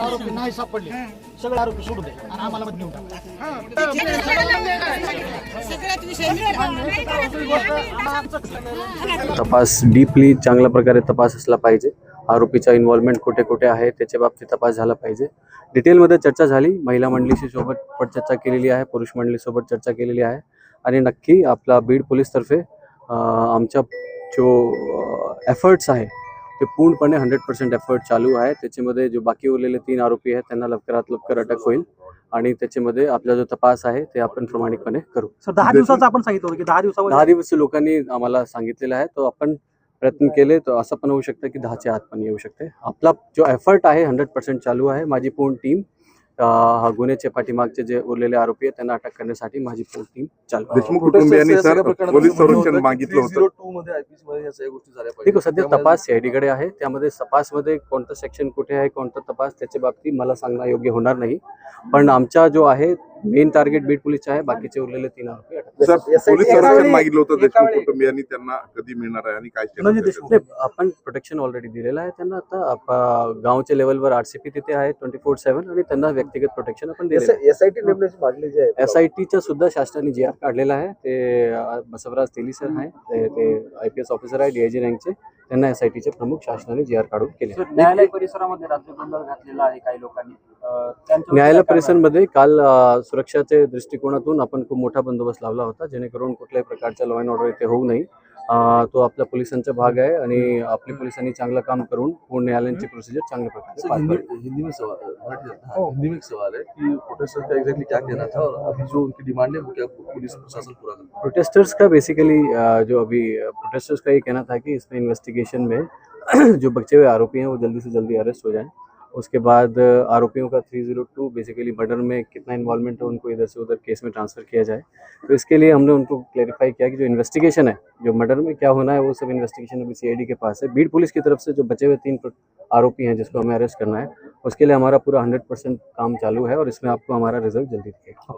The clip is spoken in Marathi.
आरोपी नाही सापडले. सगळे आरोपी सोडू दे आणि आम्हाला मध्ये नेऊन टाका. तपास डीपली चांगल्या प्रकारे तपास असला पाहिजे. आरोपीचा इन्व्हॉल्वमेंट कुठे कुठे आहे त्याच्या बाबतीत तपास झाला पाहिजे. डिटेलमध्ये चर्चा झाली. महिला मंडळीशी सोबत पण चर्चा केलेली आहे पुरुष मंडळीसोबत चर्चा केलेली आहे. आणि नक्की आपला बीड पोलीसतर्फे आमच्या जो एफर्ट्स आहे ते पूर्णपणे हंड्रेड पर्सेंट एफर्ट चालू आहे. त्याच्यामध्ये जो बाकी उरलेले तीन आरोपी आहेत त्यांना लवकरात लवकर अटक होईल आणि त्याच्यामध्ये आपला जो तपास आहे ते आपण प्रामाणिकपणे करू. सर दहा दिवसाचं आपण सांगितलं की दहा दिवसावर दहा दिवस लोकांनी आम्हाला सांगितलेलं आहे. तो आपण प्रयत्न केले तर असं पण होऊ शकतं की दहाच्या आत पण येऊ शकते. आपला जो एफर्ट आहे हंड्रेड पर्सेंट चालू आहे. माझी पूर्ण टीम हा गुन्ह्याचे पाठीमागचे जे उरलेले आरोपी आहेत त्यांना अटक करण्यासाठी माझी पूर्ण टीम चालू कुटुंबियांनी सर पोलीस संरक्षण मागितलं होतं. टू मध्ये IPC मध्ये या सगळ्या गोष्टी झाल्या ठीक आहे सध्या तपास CID कडे आहे. त्यामध्ये तपासमध्ये कोणतं सेक्शन कुठे आहे कोणता तपास त्याच्या बाबतीत मला सांगणं योग्य होणार नाही. पण आमचा जो आहे मेन टार्गेट बीट पोलीसचा आहे बाकीचे उरलेले तीन आरोपी अटक सर पोलीस एका संरक्षण वेळी- मागितलं होतं देशमुख कुटुंबियांनी त्यांना कधी मिळणार आहे आणि काय म्हणजे? नाही, आपण प्रोटेक्शन ऑलरेडी दिलेलं आहे त्यांना आता. आप- गावच्या लेवलवर आरसीपी तिथे आहे ट्वेंटी फोर सेव्हन आणि त्यांना व्यक्तिगत प्रोटेक्शन आपण दिलेलं आहे. एसआयटी नेमण्याची मागणी जी आहे एस आय टीच्या सुद्धा शासनाने जी आर काढलेला आहे ते अ, बसवराज तेली सर आहे ते ते आय पी एस ऑफिसर आहे डीआयजी रँकचे त्यांना एस आय टीचे प्रमुख शासनाने जी आर काढून केले. न्यायालय परिसरामध्ये राज्य गोंधळ घातलेला आहे काही लोकांनी न्यायालय? परिसरमध्ये काल सुरक्षाच्या दृष्टिकोनातून आपण खूप मोठा बंदोबस्त लावला होता जेणेकरून कुठल्याही प्रकारच्या लॉ अँड ऑर्डर इथे होऊ नये तो आपल्या पोलिसांचा भाग आहे आणि आपली पोलिसांनी चांगलं काम करून पूर्ण न्यायालयांची प्रोसिजर चांगल्या प्रकारे हिंदी में सवाल है मराठी में- हाँ, हिंदी में एक सवाल है कि प्रोटेस्टर का एग्जैक्टली क्या कहना था और अभी जो उनकी डिमांड है वो क्या पुलिस प्रशासन पूरा कर है? प्रोटेस्टर्स का बेसिकली जो अभी प्रोटेस्टर्स का ये कहना था कि इसमें इन्वेस्टिगेशन में जो बचे हुए आरोपी हैं वो जल्दी से जल्दी अरेस्ट हो जाएँ। उसके बाद आरोपियों का 302 बेसिकली मर्डर में कितना इन्वॉल्वमेंट है उनको इधर से उधर केस में ट्रांसफ़र किया जाए। तो इसके लिए हमने उनको क्लैरिफाई किया कि जो इन्वेस्टिगेशन है, जो मर्डर में क्या होना है, वो सब इन्वेस्टिगेशन अभी सीआईडी के पास है। बीड पुलिस की तरफ़ से जो बचे हुए तीन आरोपी हैं जिसको हमें अरेस्ट करना है, उसके लिए हमारा पूरा हंड्रेड काम चालू है और इसमें आपको हमारा रिज़ल्ट जल्दी दिखेगा।